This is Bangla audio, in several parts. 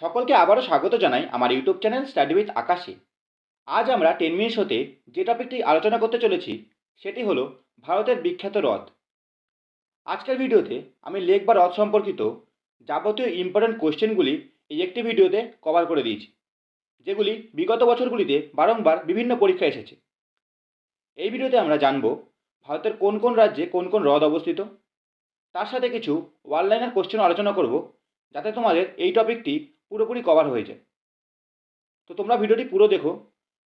সকলকে আবারও স্বাগত জানাই আমার ইউটিউব চ্যানেল স্টাডি উইথ আকাশে আজ আমরা টেন মিনিটস হতে যে টপিকটি আলোচনা করতে চলেছি, সেটি হলো ভারতের বিখ্যাত হ্রদ। আজকের ভিডিওতে আমি লেক বা হ্রদ সম্পর্কিত যাবতীয় ইম্পর্ট্যান্ট কোশ্চেনগুলি এই একটি ভিডিওতে কভার করে দিয়েছি, যেগুলি বিগত বছরগুলিতে বারংবার বিভিন্ন পরীক্ষায় এসেছে। এই ভিডিওতে আমরা জানব ভারতের কোন কোন রাজ্যে কোন কোন হ্রদ অবস্থিত। তার সাথে কিছু ওয়ানলাইনার কোশ্চেন আলোচনা করব, যাতে তোমাদের এই টপিকটি পুরোপুরি কভার হয়ে যায়। তো তোমরা ভিডিওটি পুরো দেখো,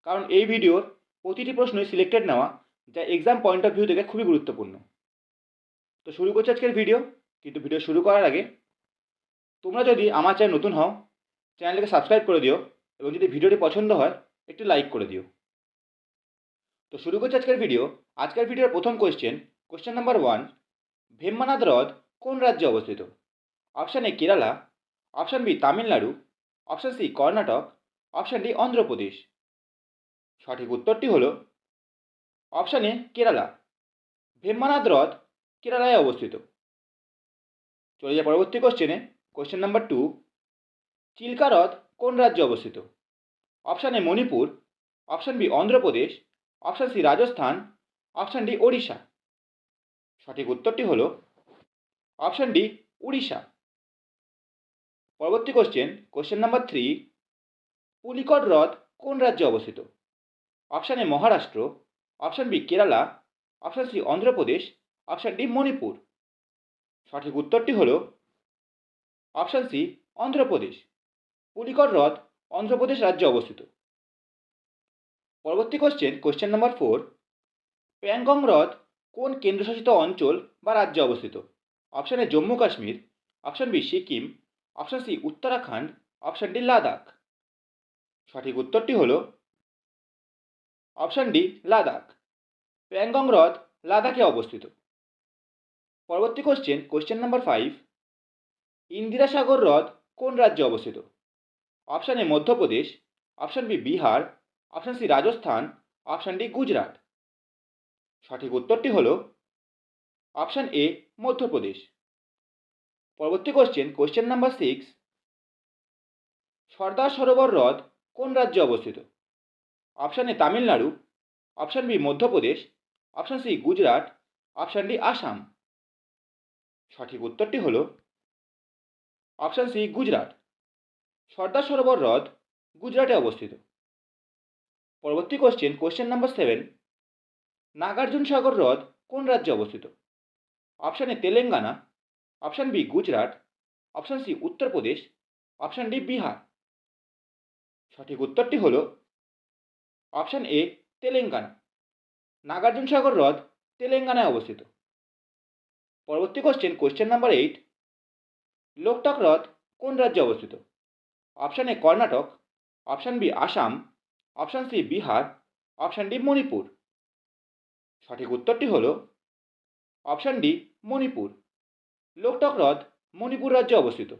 কারণ এই ভিডিওর প্রতিটি প্রশ্নই সিলেক্টেড নেওয়া, যা এক্সাম পয়েন্ট অফ ভিউ থেকে খুবই গুরুত্বপূর্ণ। তো শুরু করছি আজকের ভিডিও কিন্তু ভিডিও শুরু করার আগে, তোমরা যদি আমার চ্যানেল নতুন হও চ্যানেলটিকে সাবস্ক্রাইব করে দিও, এবং যদি ভিডিওটি পছন্দ হয়, একটি লাইক করে দিও। তো শুরু করছি আজকের ভিডিও আজকের ভিডিওর প্রথম question question number one Vembanad হ্রদ কোন রাজ্যে অবস্থিত? Option A Kerala option B Tamil Nadu option C Karnataka option D Andhra Pradesh সঠিক উত্তরটি হল অপশান এ কেরালা ভেম্বানাথ হ্রদ কেরালায় অবস্থিত। চলে যায় পরবর্তী কোশ্চেনে কোশ্চেন নাম্বার টু চিল্কা হ্রদ কোন রাজ্যে অবস্থিত? Option A Manipur option B Andhra Pradesh option C Rajasthan option D Odisha সঠিক উত্তরটি হল অপশান ডি উড়িষ্যা পরবর্তী question question number three Pulicat হ্রদ কোন রাজ্যে অবস্থিত? Option A Maharashtra option B Kerala option C Andhra Pradesh option D Manipur. সঠিক উত্তরটি হল অপশান সি অন্ধ্রপ্রদেশ। পুলিকট হ্রদ অন্ধ্রপ্রদেশ রাজ্যে অবস্থিত। পরবর্তী question question number four Pangong হ্রদ কোন কেন্দ্রশাসিত অঞ্চল বা রাজ্যে অবস্থিত? Option A Jammu Kashmir option B Sikkim option C Uttarakhand option D Ladakh সঠিক উত্তরটি হল অপশান ডি লাদাখ প্যাংগং হ্রদ লাদাখে অবস্থিত। পরবর্তী question question number five Indira Sagar হ্রদ কোন রাজ্যে অবস্থিত? Option A Madhya Pradesh. Option B Bihar. Option C Rajasthan. Option D Gujarat. সঠিক উত্তরটি হল অপশান এ মধ্যপ্রদেশ। পরবর্তী question question number six Sardar Sarovar হ্রদ কোন রাজ্যে অবস্থিত? Option A Tamil Nadu option B Madhya Pradesh option C Gujarat option D Assam. সঠিক উত্তরটি হল অপশান সি গুজরাট। সর্দার সরোবর হ্রদ গুজরাটে অবস্থিত। পরবর্তী question question number seven Nagarjun Sagar হ্রদ কোন রাজ্যে অবস্থিত? Option A Telangana option B Gujarat option C Uttar Pradesh option D Bihar সঠিক উত্তরটি হল অপশান এ তেলেঙ্গানা নাগার্জুন সাগর হ্রদ তেলেঙ্গানায় অবস্থিত। পরবর্তী question question number eight Loktak হ্রদ কোন রাজ্যে অবস্থিত? Option A Karnataka option B Assam option C Bihar option D Manipur সঠিক উত্তরটি হল অপশান ডি মণিপুর লোকটক হ্রদ মণিপুর রাজ্যে অবস্থিত।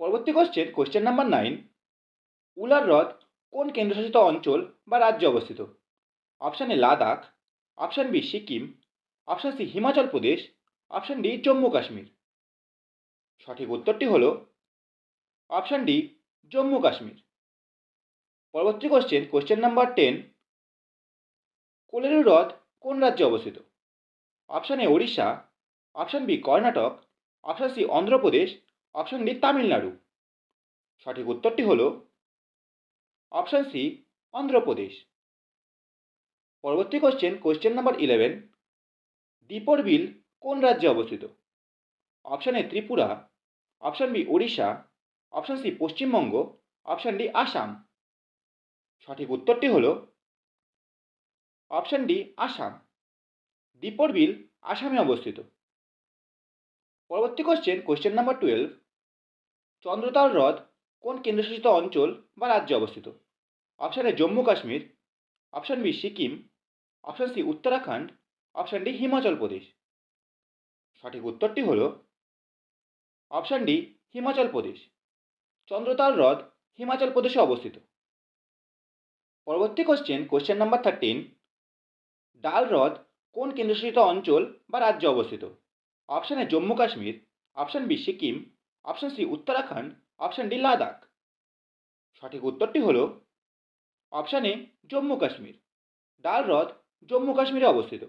পরবর্তী question question number nine Wular হ্রদ কোন কেন্দ্রশাসিত অঞ্চল বা রাজ্যে অবস্থিত? Option A Ladakh option B Sikkim option C Himachal Pradesh option D Jammu Kashmir. সঠিক উত্তরটি হল অপশান ডি জম্মু কাশ্মীর। পরবর্তী question question number ten Kolleru হ্রদ কোন রাজ্যে অবস্থিত? Option A Odisha option B Karnataka, option C Andhra Pradesh, option D Tamil Nadu. সঠিক উত্তরটি হল অপশান সি অন্ধ্রপ্রদেশ। পরবর্তী question question number eleven Deepor Beel কোন রাজ্যে অবস্থিত? Option A Tripura, option B Odisha, option C Paschimbanga, option D Assam. সঠিক উত্তরটি হল অপশান ডি আসাম। দীপর বিল আসামে অবস্থিত। পরবর্তী question question number twelve Chandratal হ্রদ কোন কেন্দ্রশাসিত অঞ্চল বা রাজ্যে অবস্থিত? Option A Jammu Kashmir. Option B Sikkim. Option C Uttarakhand. Option D Himachal Pradesh. সঠিক উত্তরটি হল অপশান ডি হিমাচল প্রদেশ। চন্দ্রতাল হ্রদ হিমাচল প্রদেশে অবস্থিত। পরবর্তী কোশ্চেন কোশ্চেন নাম্বার থার্টিন ডাল হ্রদ কোন কেন্দ্রশাসিত অঞ্চল বা রাজ্যে অবস্থিত? Option A Jammu Kashmir option B Sikkim option C Uttarakhand option D Ladakh সঠিক উত্তরটি হল অপশান এ জম্মু কাশ্মীর ডাল হ্রদ জম্মু কাশ্মীরে অবস্থিত।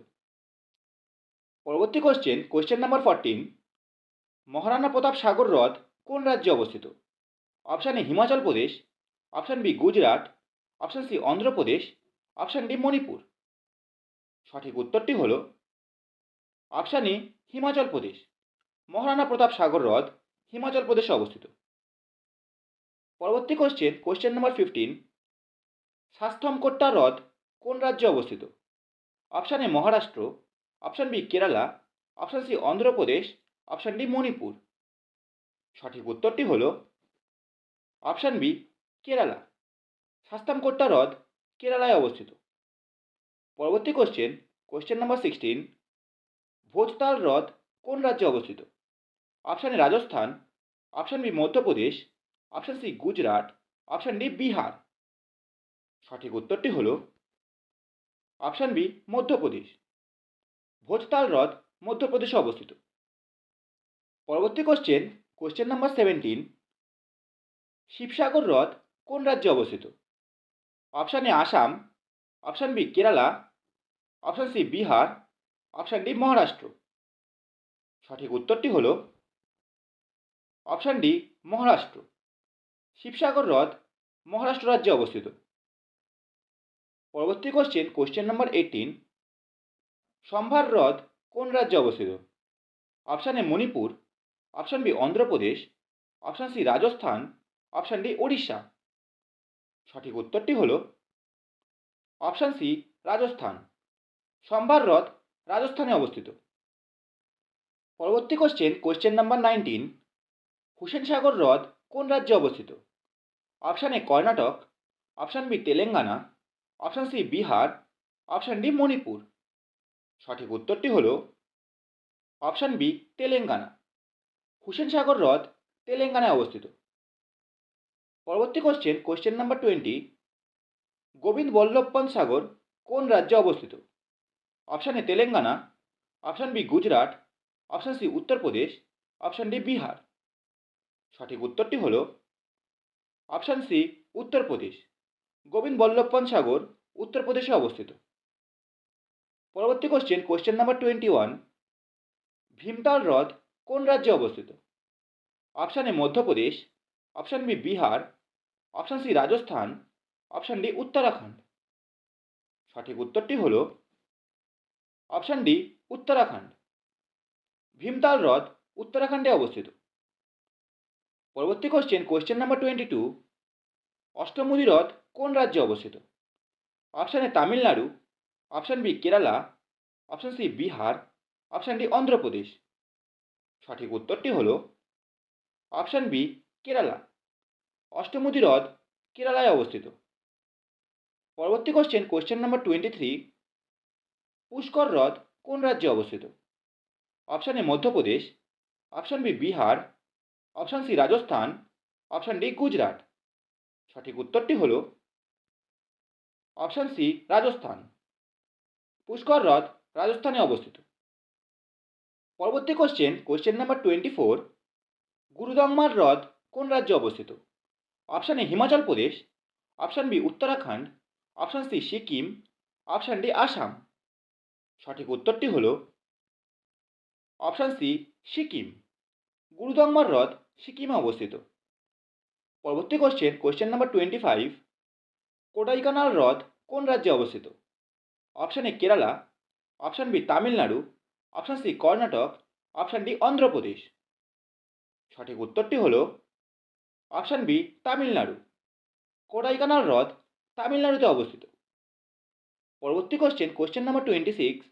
পরবর্তী question question number fourteen Maharana Pratap Sagar হ্রদ কোন রাজ্যে অবস্থিত? Option A Himachal Pradesh option B Gujarat option C Andhra Pradesh option D Manipur সঠিক উত্তরটি হল অপশান এ হিমাচল প্রদেশ। মহারানা প্রতাপ সাগর হ্রদ হিমাচল প্রদেশে অবস্থিত। পরবর্তী question question number fifteen Sasthamkotta হ্রদ কোন রাজ্যে অবস্থিত? Option A Maharashtra option B Kerala option C Andhra Pradesh option D Manipur. সঠিক উত্তরটি হল অপশান বি কেরালা। শাস্তামকোট্টা হ্রদ কেরালায় অবস্থিত। পরবর্তী question question number sixteen Bhojtal হ্রদ কোন রাজ্যে অবস্থিত? Option A Rajasthan. Option B Madhya Pradesh. Option C Gujarat. Option D Bihar. সঠিক উত্তরটি হল অপশান বি মধ্যপ্রদেশ। ভোজতাল হ্রদ মধ্যপ্রদেশে অবস্থিত। পরবর্তী question question number seventeen Sivasagar হ্রদ কোন রাজ্যে অবস্থিত? Option A Assam. Option B Kerala. Option C Bihar. Option D Maharashtra সঠিক উত্তরটি হল অপশান ডি মহারাষ্ট্র শিবসাগর হ্রদ মহারাষ্ট্র রাজ্যে অবস্থিত। পরবর্তী কোশ্চেন কোশ্চেন নম্বর এইটিন সম্ভার হ্রদ কোন রাজ্যে অবস্থিত? Option A Manipur option B Andhra Pradesh option C Rajasthan option D Odisha সঠিক উত্তরটি হল অপশান সি রাজস্থান সম্ভার হ্রদ রাজস্থানে অবস্থিত। পরবর্তী question question number nineteen Hussain Sagar হ্রদ কোন রাজ্যে অবস্থিত? Option A Karnataka option B Telangana option C Bihar option D Manipur. সঠিক উত্তরটি হল অপশান বি তেলেঙ্গানা। হুসেন সাগর হ্রদ তেলেঙ্গানায় অবস্থিত। পরবর্তী question question number twenty Govind Ballabh Pant Sagar কোন রাজ্যে অবস্থিত? Option A Telangana option B Gujarat option C Uttar Pradesh option D Bihar সঠিক উত্তরটি হল অপশান সি উত্তরপ্রদেশ গোবিন্দ বল্লভপন সাগর উত্তরপ্রদেশে অবস্থিত। পরবর্তী question question number twenty one Bhimtal হ্রদ কোন রাজ্যে অবস্থিত? Option A Madhya Pradesh option B Bihar option C Rajasthan option D Uttarakhand. সঠিক উত্তরটি হল অপশান ডি উত্তরাখণ্ড ভীমতাল হ্রদ উত্তরাখণ্ডে অবস্থিত। পরবর্তী question question number twenty two Ashtamudi হ্রদ কোন রাজ্যে অবস্থিত? Option A Tamil Nadu option B Kerala option C Bihar option D Andhra Pradesh সঠিক উত্তরটি হল অপশান বি কেরালা অষ্টমুদি হ্রদ কেরালায় অবস্থিত। পরবর্তী question question number twenty three Pushkar হ্রদ কোন রাজ্যে অবস্থিত? Option A Madhya Pradesh. Option B Bihar. Option C Rajasthan. Option D Gujarat. সঠিক উত্তরটি হল অপশান সি রাজস্থান। পুষ্কর হ্রদ রাজস্থানে অবস্থিত। পরবর্তী question question number twenty four Gurudongmar হ্রদ কোন রাজ্যে অবস্থিত? Option A Himachal Pradesh. Option B Uttarakhand. Option C Sikkim. Option D Assam. সঠিক উত্তরটি হল অপশান সি, সিকিম। গুরুদংমার হ্রদ সিকিমে অবস্থিত। পরবর্তী question question number twenty five Kodaikanal হ্রদ কোন রাজ্যে অবস্থিত? Option A, Kerala. Option B, Tamil Nadu. Option C, Karnataka. Option D, Andhra Pradesh. সঠিক উত্তরটি হল অপশান বি, তামিলনাড়ু। কোডাইকানাল হ্রদ তামিলনাড়ুতে অবস্থিত। পরবর্তী question question number twenty six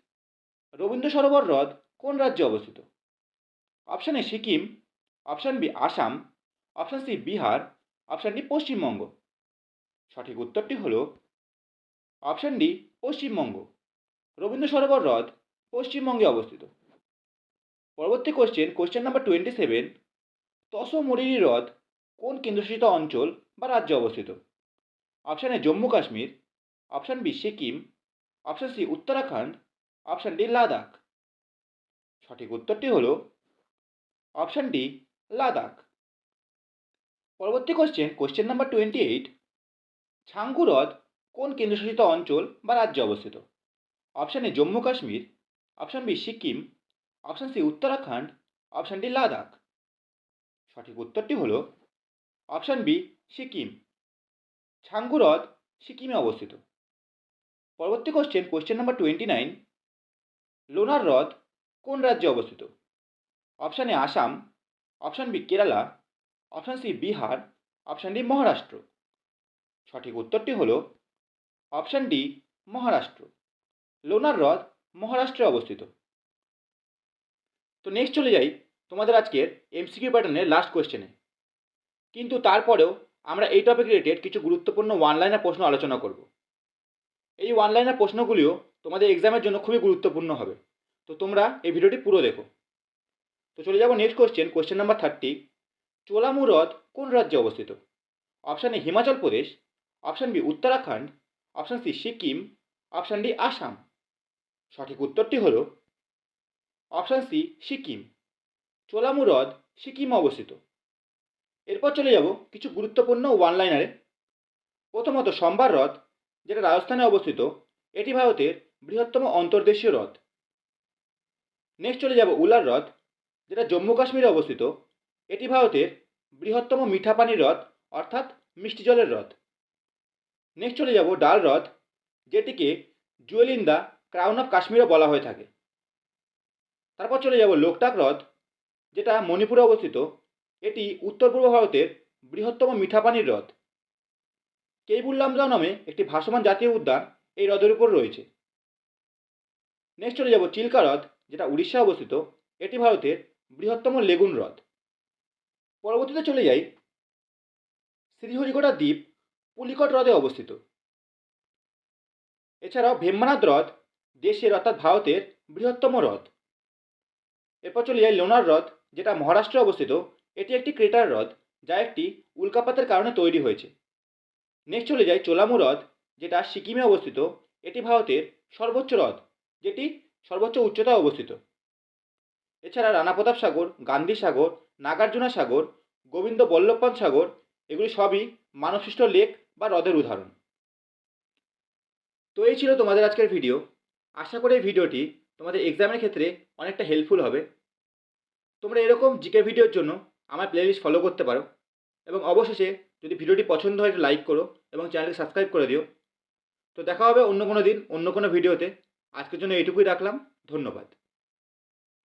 Rabindra Sarobar হ্রদ কোন রাজ্যে অবস্থিত? Option A Sikkim option B Assam option C Bihar option D Paschimbanga. সঠিক উত্তরটি হল অপশান ডি পশ্চিমবঙ্গ। রবীন্দ্র সরোবর হ্রদ পশ্চিমবঙ্গে অবস্থিত। পরবর্তী question question number twenty seven Tso Moriri হ্রদ কোন কেন্দ্রশাসিত অঞ্চল বা রাজ্যে অবস্থিত? Option A Jammu Kashmir option B Sikkim option C Uttarakhand option D Ladakh সঠিক উত্তরটি হল অপশান ডি লাদাখ পরবর্তী question question number twenty eight Changu হ্রদ কোন কেন্দ্রশাসিত অঞ্চল বা রাজ্যে অবস্থিত? Option A Jammu Kashmir option B Sikkim option C Uttarakhand option D Ladakh সঠিক উত্তরটি হল অপশান বি সিকিম ছাঙ্গু হ্রদ সিকিমে অবস্থিত। পরবর্তী question question number twenty nine Lonar হ্রদ কোন রাজ্যে অবস্থিত? Option A Assam option B Kerala option C Bihar option D Maharashtra সঠিক উত্তরটি হল অপশান ডি মহারাষ্ট্র লোনার হ্রদ মহারাষ্ট্রে অবস্থিত। তো নেক্সট চলে যাই তোমাদের আজকের এমসিকিউ প্যাটার্নের লাস্ট কোয়েশ্চেনে কিন্তু তারপরেও আমরা এই টপিক রিলেটেড কিছু গুরুত্বপূর্ণ ওয়ান লাইনের প্রশ্ন আলোচনা করব। এই ওয়ান লাইনার প্রশ্নগুলিও তোমাদের এক্সামের জন্য খুবই গুরুত্বপূর্ণ হবে। তো তোমরা এই ভিডিওটি পুরো দেখো। তো চলে যাব next question question number thirty Cholamu হ্রদ কোন রাজ্যে অবস্থিত? Option A Himachal Pradesh option B Uttarakhand option C Sikkim option D Assam সঠিক উত্তরটি হল অপশান সি সিকিম চোলামু হ্রদ সিকিমে অবস্থিত। এরপর চলে যাব কিছু গুরুত্বপূর্ণ ওয়ান লাইনারে প্রথমত, সম্বার হ্রদ যেটা রাজস্থানে অবস্থিত, এটি ভারতের বৃহত্তম অন্তর্দেশীয় হ্রদ। নেক্সট চলে যাব উলার হ্রদ, যেটা জম্মু কাশ্মীরে অবস্থিত। এটি ভারতের বৃহত্তম মিঠা পানির হ্রদ, অর্থাৎ মিষ্টি জলের হ্রদ। নেক্সট চলে যাব ডাল হ্রদ, যেটিকে jewel in the crown of কাশ্মীরও বলা হয়ে থাকে। তারপর চলে যাব লোকটাক হ্রদ, যেটা মণিপুরে অবস্থিত। এটি উত্তর পূর্ব ভারতের বৃহত্তম মিঠা পানির হ্রদ। কেইবুল্লামজাও নামে একটি ভাসমান জাতীয় উদ্যান এই হ্রদের উপর রয়েছে। নেক্সট চলে যাব চিল্কা হ্রদ যেটা উড়িষ্যা অবস্থিত। এটি ভারতের বৃহত্তম লেগুন হ্রদ। পরবর্তীতে চলে যাই শ্রীহরিকোটা দ্বীপ পুলিকট হ্রদে অবস্থিত। এছাড়াও ভেম্বানাথ হ্রদ দেশের অর্থাৎ ভারতের বৃহত্তম হ্রদ। এরপর চলে যাই লোনার হ্রদ, যেটা মহারাষ্ট্রে অবস্থিত। এটি একটি ক্রেটার হ্রদ, যা একটি উল্কাপাতের কারণে তৈরি হয়েছে। নেক্সট চলে যাই চোলামু হ্রদ, যেটা সিকিমে অবস্থিত। এটি ভারতের সর্বোচ্চ হ্রদ, যেটি সর্বোচ্চ উচ্চতায় অবস্থিত। এছাড়া রানা প্রতাপ সাগর, গান্ধী সাগর, নাগার্জুনা সাগর, গোবিন্দ বল্লভপন্ত সাগর, এগুলি সবই মানবসৃষ্ট লেক বা হ্রদের উদাহরণ। তো এই ছিল তোমাদের আজকের ভিডিও। আশা করি এই ভিডিওটি তোমাদের এক্সামের ক্ষেত্রে অনেকটা হেল্পফুল হবে। তোমরা এরকম জিকে ভিডিওর জন্য আমার প্লেলিস্ট ফলো করতে পারো। এবং অবশেষে যদি ভিডিওটি পছন্দ হয় লাইক করো এবং চ্যানেলটি সাবস্ক্রাইব করে দিও। তো দেখা হবে অন্য কোনো দিন, অন্য কোনো ভিডিওতে। আজকের জন্য এইটুকুই রাখলাম। ধন্যবাদ।